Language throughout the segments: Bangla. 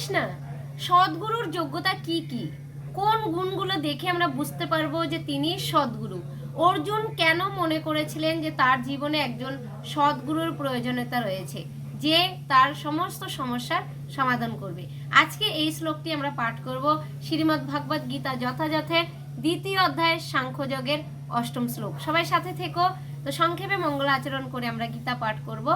কৃষ্ণা সদ্গুরুর যোগ্যতা কি কি? কোন গুণগুলো দেখে আমরা বুঝতে পারব যে তিনি সদ্গুরু? অর্জুন কেন মনে করেছিলেন যে তার জীবনে একজন সদ্গুরুর প্রয়োজনীয়তা রয়েছে, যে তার সমস্ত সমস্যার সমাধান করবে? আজকে এই শ্লোকটি আমরা পাঠ করব শ্রীমদ্ ভাগবত গীতা যথাযথের দ্বিতীয় অধ্যায়ের সাংখ্যযোগের অষ্টম শ্লোক। সবাই সাথে থেকো। তো সংক্ষেপে মঙ্গল আচরণ করে আমরা গীতা পাঠ করব।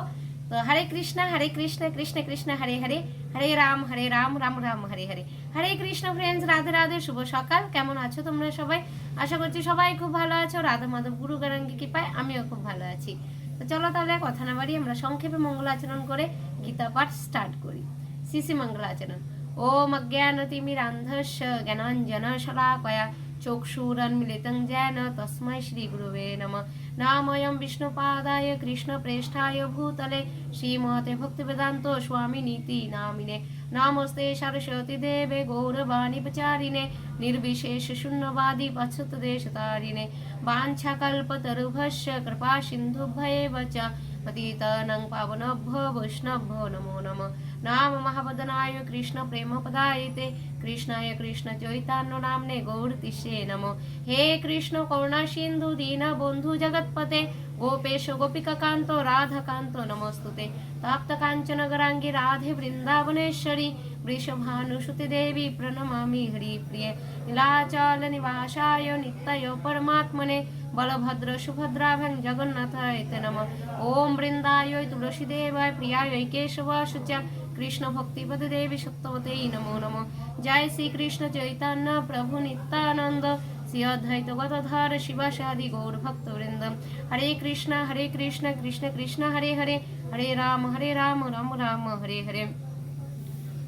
তো হরে কৃষ্ণ হরে কৃষ্ণ কৃষ্ণ কৃষ্ণ, হরে হরে। হরে রাম হরে রাম রাম রাম, হরে হরে। হরে কৃষ্ণ ফ্রেন্ডস রাধে রাধে, শুভ সকাল। কেমন আছো তোমরা সবাই? আশা করছি সবাই খুব ভালো আছো। রাধা মাধব, গুরু গারাঙ্গি কৃপায় আমিও খুব ভালো আছি। তো চলো তাহলে কথা না বাড়িয়ে আমরা সংক্ষেপে মঙ্গল আচরণ করে গীতা পাঠ স্টার্ট করি। সিসি মঙ্গল আচরণ। ওম অজ্ঞানতিমিরান্ধস্য জ্ঞানাঞ্জন শলাকয়া চক্ষুরন্মিলিতং জ্ঞান তস্মাই শ্রী গুরুবে নমঃ। नामयं विष्णुपादाय कृष्णप्रेष्ठाय भूतले श्रीमते भक्तिवेदान्तो स्वामिनीति नामिने। नमस्ते सरस्वतीदेवे गौरवाणिपचारिणे, निर्विशेषशून्यवादि पच्छुतदेशतारिणे वाञ्छाकल्पतरुभश्च कृपासिन्धुभ्येव च પતિતાનં પાવનભ્ય વૈષ્ણભ્યો नमो नमः नाम महावदनाय કૃષ્ણ પ્રેમ પદાય તે કૃષ્ણાય કૃષ્ણ ચૈતાન્ય નામને ગૌરતિશે નમ હે કૃષ્ણ કરુણા સિંધુ દીન બંધુ જગતપતે ગોપેશ ગોપિકાકાંતો રાધકાંતો નમસ્તુતે તપ્ત કાંચન ગરાંગી રાધે વૃંદાવનેશ્વરી વૃષભાનુસુતિ દેવી પ્રણમામી હરિપ્રિય નીલાચલ નિવાસાય નિત્ય પરમાત્મને বলভদ্র সুভদ্রাভ্যাং জগন্নাথায় তে নম ওম বৃন্দায় তুলসী দেবায় প্রিয়ায় কেশব শুচা কৃষ্ণ ভক্তিপদে দেবী সত্যবতেই নমো নম জয় শ্রীকৃষ্ণ চৈতন্য প্রভু নিত্যানন্দ শ্রীঅদ্বৈত গদাধর শিবাসাদি গৌর ভক্তবৃন্দ হরে কৃষ্ণ হরে কৃষ্ণ কৃষ্ণ কৃষ্ণ হরে হরে হরে রাম হরে রাম রাম রাম হরে হরে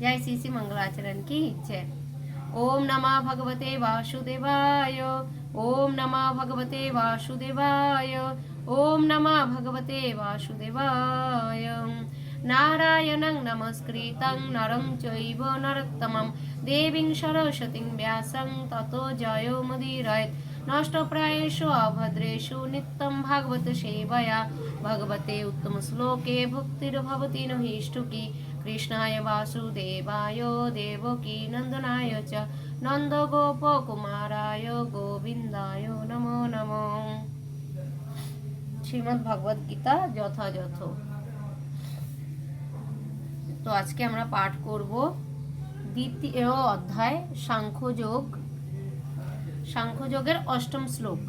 জয় শ্রী শ্রী মঙ্গলাচরণ কি ইচ্ছে ওম নমা ভগবতে বাসুদেবায় ওম নমা ভগবতে বাসুদেবায়, ওম নমা ভগবতে বাসুদেবায়। নারায়ণং নমস্কৃতং নরং চৈব নরোত্তমম। দেবীং সরস্বতীং ব্যাসং তত জয় মুদিরয়। নষ্টপ্রায়েষু অভদ্রেষু নিত্যং ভাগবত সেবয়া। ভগবতে উত্তমশ্লোকে ভক্তির্ভবতি নহিষ্টুকি। কৃষ্ণায় বাসুদেবায়, দেবকী নন্দনায় চ। নন্দগোপকুমারায় গোবিন্দায় নমো নমো শ্রীমদ্ ভগবদ গীতা যথাযথ তো আজকে আমরা পাঠ করব দ্বিতীয় অধ্যায় সাংখ্যযোগ সাংখ্যযোগের অষ্টম শ্লোক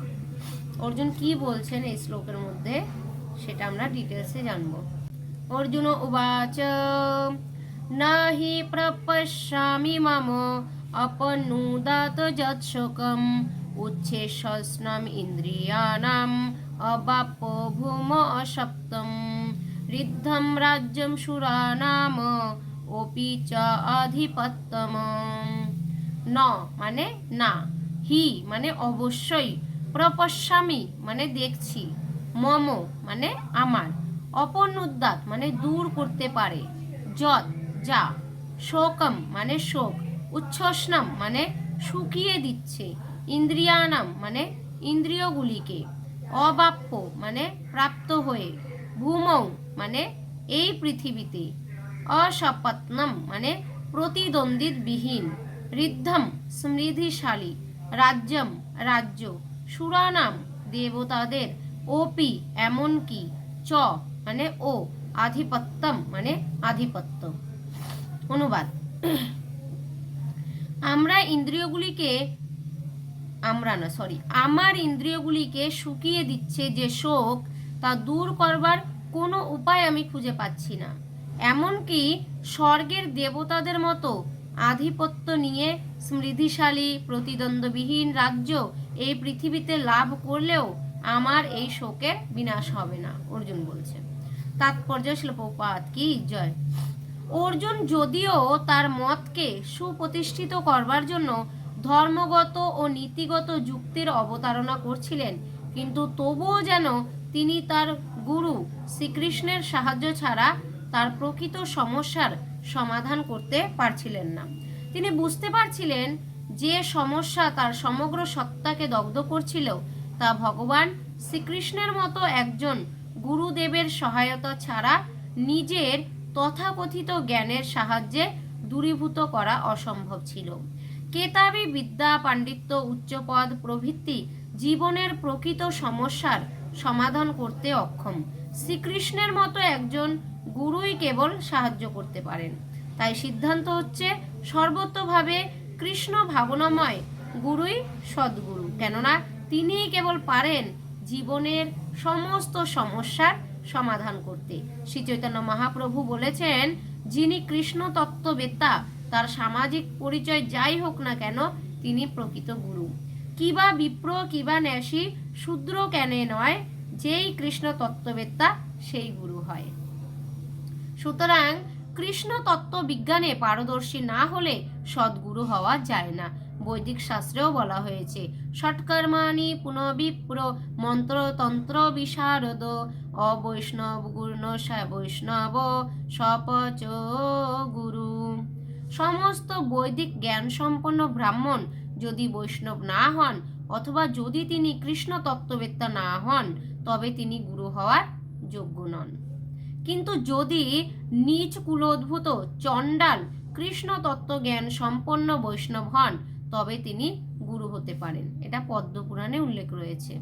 অর্জুন কি বলছেন এই শ্লোকের মধ্যে সেটা আমরা ডিটেলসে জানব অর্জুন উবাচ নাহি প্রপশ্যামি মম অপনুদাত যৎসকম উচ্ছে ইন্দ্রিয়ানাম ইন্দ্রিয়াণাম ভূম অসপ্তম ঋদ্ধম রাজ্যম সুরানাম অপি চ অধিপত্যম ন মানে না হি মানে অবশ্যই প্রপশ্যামি মানে দেখছি মম মানে আমার। অপনুদ্দাত মানে দূর করতে পারে। যত যা, শোকম মানে শোক। উচ্ছ্বসনম মানে শুকিয়ে দিচ্ছে। ইন্দ্রিয়ানাম মানে ইন্দ্রিয়গুলিকে। অবাপ্য মানে প্রাপ্ত হয়ে। ভূমৌ মানে এই পৃথিবীতে। অসপত্নম মানে প্রতিদ্বন্দ্বিত বিহীন ঋদ্ধম সমৃদ্ধিশালী রাজ্যম রাজ্য। সুরানাম দেবতাদের। ওপি এমনকি চ মানে ও। আধিপত্যম মানে আধিপত্য। অনুবাদ। আমরা ইন্দ্রিয়গুলিকে, আমরা না সরি আমার ইন্দ্রিয়গুলিকে শুকিয়ে দিচ্ছে যে শোক, তা দূর করবার কোনো উপায় আমি খুঁজে পাচ্ছি না। এমনকি স্বর্গের দেবতাদের মতো আধিপত্য নিয়ে সমৃদ্ধিশালী প্রতিদ্বন্দ্ববিহীন রাজ্য এই পৃথিবীতে লাভ করলেও আমার এই শোকের বিনাশ হবে না, অর্জুন বলছে। তাৎপর্য শিল্পপাত কি? জয়। অর্জুন যদিও তার মতকে সুপ্রতিষ্ঠিত করবার জন্য ধর্মগত ও নীতিগত যুক্তির অবতারণা করছিলেন, কিন্তু তবুও যেন তিনি তার গুরু শ্রীকৃষ্ণের সাহায্য ছাড়া তার প্রকৃত সমস্যার সমাধান করতে পারছিলেন না। তিনি বুঝতে পারছিলেন যে সমস্যা তার সমগ্র সত্তাকে দগ্ধ করছিল, তা ভগবান শ্রীকৃষ্ণের মতো একজন গুরুদেবের সহায়তা ছাড়া নিজের তথাকথিত জ্ঞানের সাহায্যে দূরীভূত করা অসম্ভব ছিল। কেতাবি বিদ্যা পাণ্ডিত্য উচ্চপদ প্রভৃতি জীবনের প্রকৃত সমস্যার সমাধান করতে অক্ষম। শ্রীকৃষ্ণের মতো একজন গুরুই কেবল সাহায্য করতে পারেন। তাই সিদ্ধান্ত হচ্ছে সর্বত্রভাবে কৃষ্ণ ভাবনাময় গুরুই সদ্গুরু। কেননা তিনিই কেবল পারেন জীবনের সমস্ত সমস্যার সমাধান করতে। শ্রী চৈতন্য মহাপ্রভু বলেছেন, যিনি কৃষ্ণ তত্ত্ববেত্তা তার সামাজিক পরিচয় যাই হোক না কেন, তিনি প্রকৃত গুরু। কিবা বিপ্র কিবা ন্যাসী, শূদ্র কেন নয়, যেই কৃষ্ণ তত্ত্ববেত্তা সেই গুরু হয়। সুতরাং কৃষ্ণ তত্ত্ব বিজ্ঞানে পারদর্শী না হলে সদ্গুরু হওয়া যায় না। বৈদিক শাস্ত্রেও বলা হয়েছে। ষটকর্মাণি পুনবিপ্র মন্ত্রতন্ত্র বিশারদ। অবৈষ্ণব গুণ বৈষ্ণব সপচ গুরু। সমস্ত বৈদিক জ্ঞান সম্পন্ন ব্রাহ্মণ যদি বৈষ্ণব না হন, অথবা যদি তিনি কৃষ্ণ তত্ত্ববেত্তা না হন, তবে তিনি গুরু হওয়ার যোগ্য নন। কিন্তু যদি নিজ কুলোদ্ভূত চণ্ডাল কৃষ্ণ তত্ত্ব জ্ঞান সম্পন্ন বৈষ্ণব হন তবে তিনি গুরু হতে পারেন। এটা পদ্মপুরাণে উল্লেখ রয়েছে।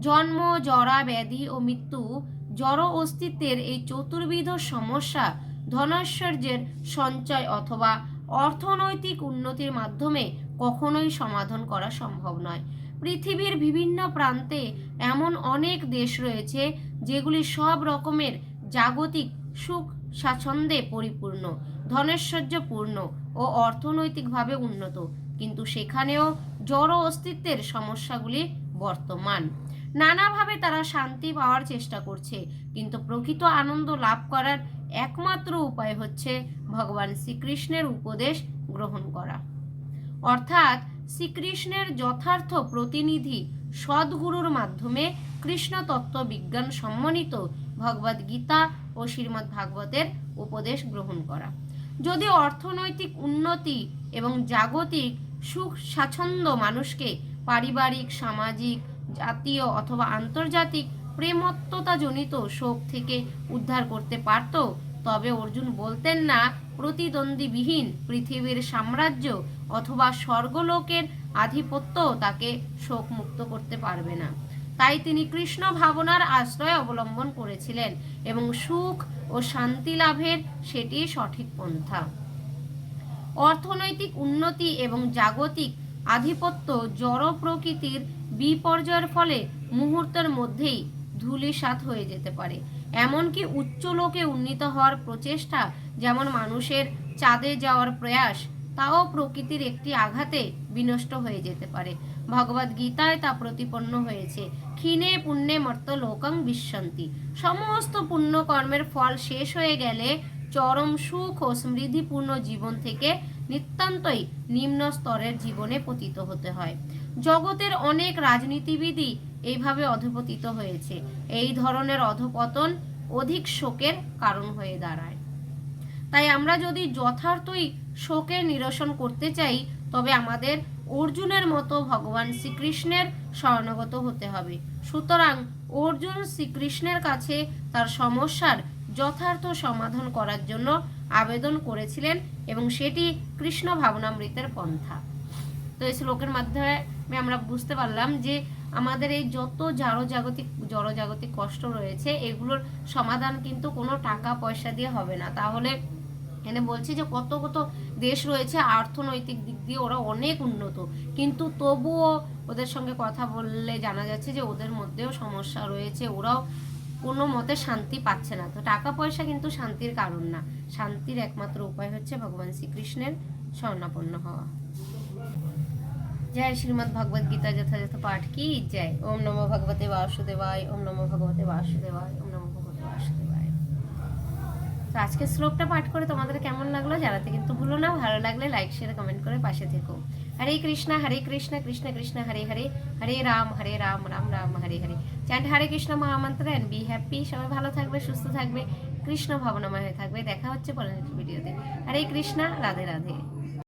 জন্ম, জরা, ব্যাধি ও মৃত্যু, জড় অস্তিত্বের এই চতুর্বিধ সমস্যা ধনৈশ্বর্যের সঞ্চয় অথবা অর্থনৈতিক উন্নতির মাধ্যমে কখনোই সমাধান করা সম্ভব নয়। পৃথিবীর বিভিন্ন প্রান্তে এমন অনেক দেশ রয়েছে যেগুলি সব রকমের জাগতিক সুখ স্বাচ্ছন্দ্যে পরিপূর্ণ, ধনেশ্বর্যপূর্ণ ও অর্থনৈতিকভাবে উন্নত। কিন্তু সেখানেও জড় অস্তিত্বের সমস্যাগুলি বর্তমান। নানাভাবে তারা শান্তি পাওয়ার চেষ্টা করছে, কিন্তু প্রকৃত আনন্দ লাভ করার একমাত্র উপায় হচ্ছে ভগবান শ্রীকৃষ্ণের উপদেশ গ্রহণ করা। অর্থাৎ শ্রীকৃষ্ণের যথার্থ প্রতিনিধি সদ্গুরুর মাধ্যমে কৃষ্ণ তত্ত্ব বিজ্ঞান সম্মানিত ভগবদ গীতা ও শ্রীমদ্ ভাগবতের উপদেশ গ্রহণ করা। যদি অর্থনৈতিক উন্নতি এবং জাগতিক সুখ স্বাচ্ছন্দ্য মানুষকে পারিবারিক, সামাজিক, জাতীয় অথবা আন্তর্জাতিক প্রেমত্বতাজনিত শোক থেকে উদ্ধার করতে পারত, তবে অর্জুন বলতেন না, প্রতিদ্বন্দ্বীবিহীন পৃথিবীর সাম্রাজ্য অথবা স্বর্গলোকের আধিপত্য তাকে শোক মুক্ত করতে পারবে না। তাই তিনি কৃষ্ণ ভাবনার আশ্রয় অবলম্বন করেছিলেন এবং সুখ ও শান্তি লাভের সেটি সঠিক পন্থা। অর্থনৈতিক উন্নতি এবং জাগতিক আধিপত্য জড় প্রকৃতির বিপর্যয়ের ফলে মুহূর্তের মধ্যেই ধূলিসাৎ হয়ে যেতে পারে। এমনকি উচ্চ লোকে উন্নীত হওয়ার প্রচেষ্টা যেমন মানুষের চাঁদে যাওয়ার প্রয়াস, তাও প্রকৃতির একটি আঘাতে বিনষ্ট হয়ে যেতে পারে। ভগবদ গীতায় তা প্রতিপন্ন হয়েছে। ক্ষীণে পুণ্যে মর্ত লোকং বিশ্বন্তি। সমস্ত পুণ্য কর্মের ফল শেষ হয়ে গেলে চরম সুখ ও সমৃদ্ধিপূর্ণ জীবন থেকে নিতান্তই নিম্ন স্তরের জীবনে পতিত হতে হয়। জগতের অনেক রাজনীতিবিদই এইভাবে অধপতিত হয়েছে। এই ধরনের অধপতন অধিক শোকের কারণ হয়ে দাঁড়ায়। তাই আমরা যদি যথার্থই শোকের নিরসন করতে চাই, তবে আমাদের অর্জুনের মতো ভগবান শ্রীকৃষ্ণের শরণাগত হতে হবে। সুতরাং অর্জুন শ্রীকৃষ্ণের কাছে তার সমস্যার যথার্থ সমাধান করার জন্য আবেদন করেছিলেন এবং সেটি কৃষ্ণ ভাবনামৃতের পন্থা। তো এই শ্লোকের মাধ্যমে আমরা বুঝতে পারলাম যে আমাদের এই যত জাগতিক জড়জাগতিক কষ্ট রয়েছে, এগুলোর সমাধান কিন্তু কোনো টাকা পয়সা দিয়ে হবে না। তাহলে এখানে বলছি যে কত কত দেশ রয়েছে অর্থনৈতিক দিক দিয়ে ওরা অনেক উন্নত। কিন্তু তবুও ওদের সঙ্গে কথা বললে জানা যাচ্ছে যে ওদের মধ্যেও সমস্যা রয়েছে। ওরাও কোনো মতে শান্তি পাচ্ছে না। তো টাকা পয়সা কিন্তু শান্তির কারণ না। শান্তির একমাত্র উপায় হচ্ছে ভগবান শ্রীকৃষ্ণের স্বর্ণাপন্ন হওয়া। জয় শ্রীমদ ভগবদ গীতা যথাযথ পাঠ কি? জয়। ওম নমো ভগবতে বাসুদেবায়, ওম নমো ভগবতে বাসুদেবায়, ওম নমো ভগবতে বাসুদেবায়। তো আজকের শ্লোকটা পাঠ করে তোমাদের কেমন লাগল জানাতে কিন্তু ভুলো না। ভালো লাগলে লাইক শেয়ার কমেন্ট করে পাশে থেকো। Hare Krishna Hare Krishna Krishna Krishna, Hare Hare. Hare Ram Hare Ram Ram Ram, Hare Hare. Chant Hare Krishna mahamantra and be happy সবাই ভালো থাকবে, সুস্থ থাকবে। কৃষ্ণ ভাবনাময় হয়ে থাকবে। দেখা হচ্ছে পরের ভিডিওতে হরে কৃষ্ণ, রাধে রাধে।